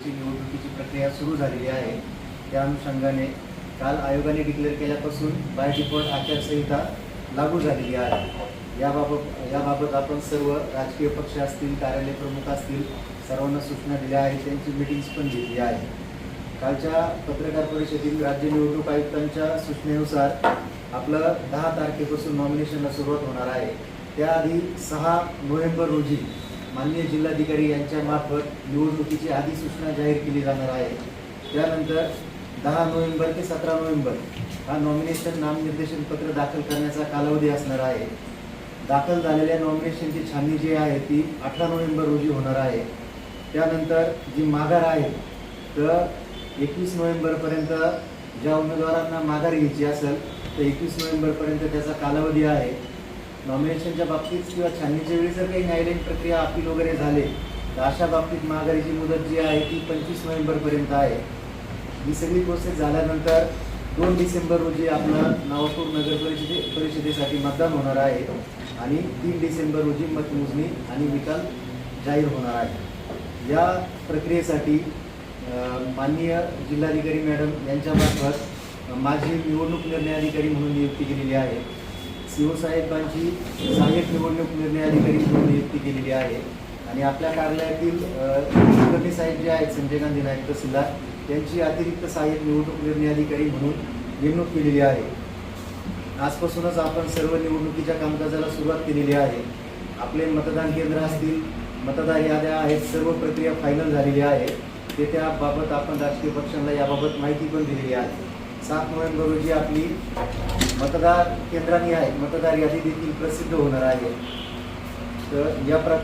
निवडणुकीची प्रक्रिया सुरू झालेली आहे. त्या अनुषंगाने काल आयोगाने डिक्लेअर केल्यापासून बाय डिफॉल्ट आचारसंहिता लागू झालेली आहे. याबाबत याबाबत आपण सर्व राजकीय पक्ष असतील कार्यालय प्रमुख असतील सर्वांना सूचना दिल्या आहेत त्यांची मिटिंग्स पण घेतली आहे कालच्या पत्रकार परिषदेत राज्य निवडणूक आयुक्तांच्या सूचनेनुसार आपलं दहा तारखेपासून नॉमिनेशनला सुरुवात होणार आहे. त्याआधी सहा नोव्हेंबर रोजी माननीय जिल्हाधिकारी यांच्या मार्फत निवडणुकीची अधिसूचना जाहीर केली जाणार आहे. त्यानंतर दहा नोव्हेंबर ते सतरा नोव्हेंबर हा नॉमिनेशन नामनिर्देशन पत्र दाखल करण्याचा कालावधी असणार आहे. दाखल झालेल्या नॉमिनेशनची छाननी जी आहे ती अठरा नोव्हेंबर रोजी होणार आहे. त्यानंतर जी माघार आहे तर एकवीस नोव्हेंबरपर्यंत ज्या उमेदवारांना माघार घ्यायची असेल तर एकवीस नोव्हेंबरपर्यंत त्याचा कालावधी आहे. नॉमिनेशनच्या बाबतीत किंवा छाननीच्या वेळी जर काही न्यायालयीन प्रक्रिया अपील वगैरे झाले तर अशा बाबतीत माघारीची मुदत जी आहे ती पंचवीस नोव्हेंबरपर्यंत आहे. ही सगळी प्रोसेस झाल्यानंतर दोन डिसेंबर रोजी आपलं नावापूर नगर परिषदे परिषदेसाठी मतदान होणार आहे आणि तीन डिसेंबर रोजी मतमोजणी आणि निकाल जाहीर होणार आहे. या प्रक्रियेसाठी माननीय जिल्हाधिकारी मॅडम यांच्यामार्फत माझी निवडणूक निर्णय अधिकारी म्हणून नियुक्ती केलेली आहे. सीओ साहेबांची सहाय्यक निवडणूक निर्णय अधिकारी म्हणून नियुक्ती केलेली आहे. आणि आपल्या कार्यालयातील कुलकर्णी साहेब जे आहेत संजय गांधी नाईक तहसीलदार त्यांची अतिरिक्त सहाय्यक निवडणूक निर्णय अधिकारी म्हणून नेमणूक केलेली आहे. आजपासूनच आपण सर्व निवडणुकीच्या कामकाजाला सुरुवात केलेली आहे. आपले मतदान केंद्र असतील मतदार याद्या आहेत सर्व प्रक्रिया फायनल झालेली आहे. ते त्याबाबत आपण राजकीय पक्षांना याबाबत माहिती पण दिलेली आहे. सात नोव्हेंबर रोजी आपली मतदार केंद्रांनी आहे मतदार यादी देखील प्रसिद्ध होणार आहे. तर या प्रकार